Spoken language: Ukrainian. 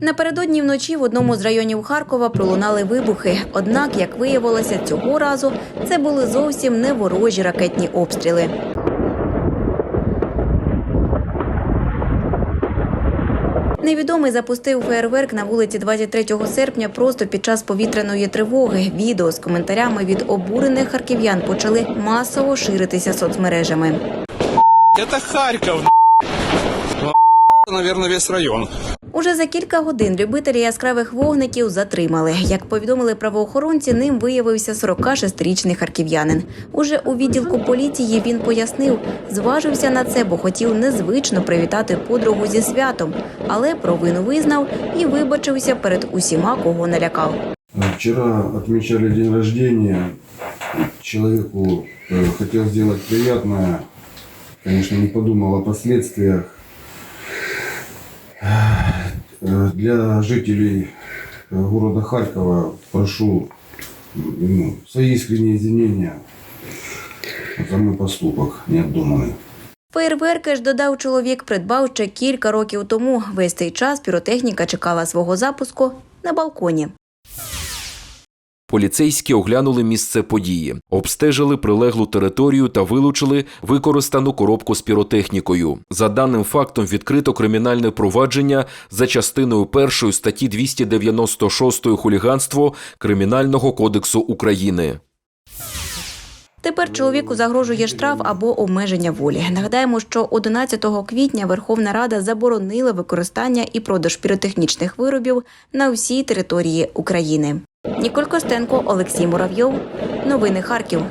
Напередодні вночі в одному з районів Харкова пролунали вибухи. Однак, як виявилося, цього разу це були зовсім не ворожі ракетні обстріли. Невідомий запустив фейерверк на вулиці 23 серпня просто під час повітряної тривоги. Відео з коментарями від обурених харків'ян почали масово ширитися соцмережами. Это Харьков. Наверное, весь район. Уже за кілька годин любителі яскравих вогників затримали. Як повідомили правоохоронці, ним виявився 46-річний харків'янин. Уже у відділку поліції він пояснив, зважився на це, бо хотів незвично привітати подругу зі святом, але провину визнав і вибачився перед усіма, кого налякав. Вчера отмечали день рождения. Человеку э, хотел сделать приятное. Конечно, не подумал о последствиях. Э, Для жителей э, города Харькова прошу ну, свои искренние извинения за мой поступок необдуманный. Фейерверки ж додав чоловік, придбав ще кілька років тому. Весь цей час піротехніка чекала свого запуску на балконі. Поліцейські оглянули місце події, обстежили прилеглу територію та вилучили використану коробку з піротехнікою. За даним фактом відкрито кримінальне провадження за частиною першої статті 296 хуліганство Кримінального кодексу України. Тепер чоловіку загрожує штраф або обмеження волі. Нагадаємо, що 11 квітня Верховна Рада заборонила використання і продаж піротехнічних виробів на всій території України. Ніколь Костенко, Олексій Муравйов, новини Харків.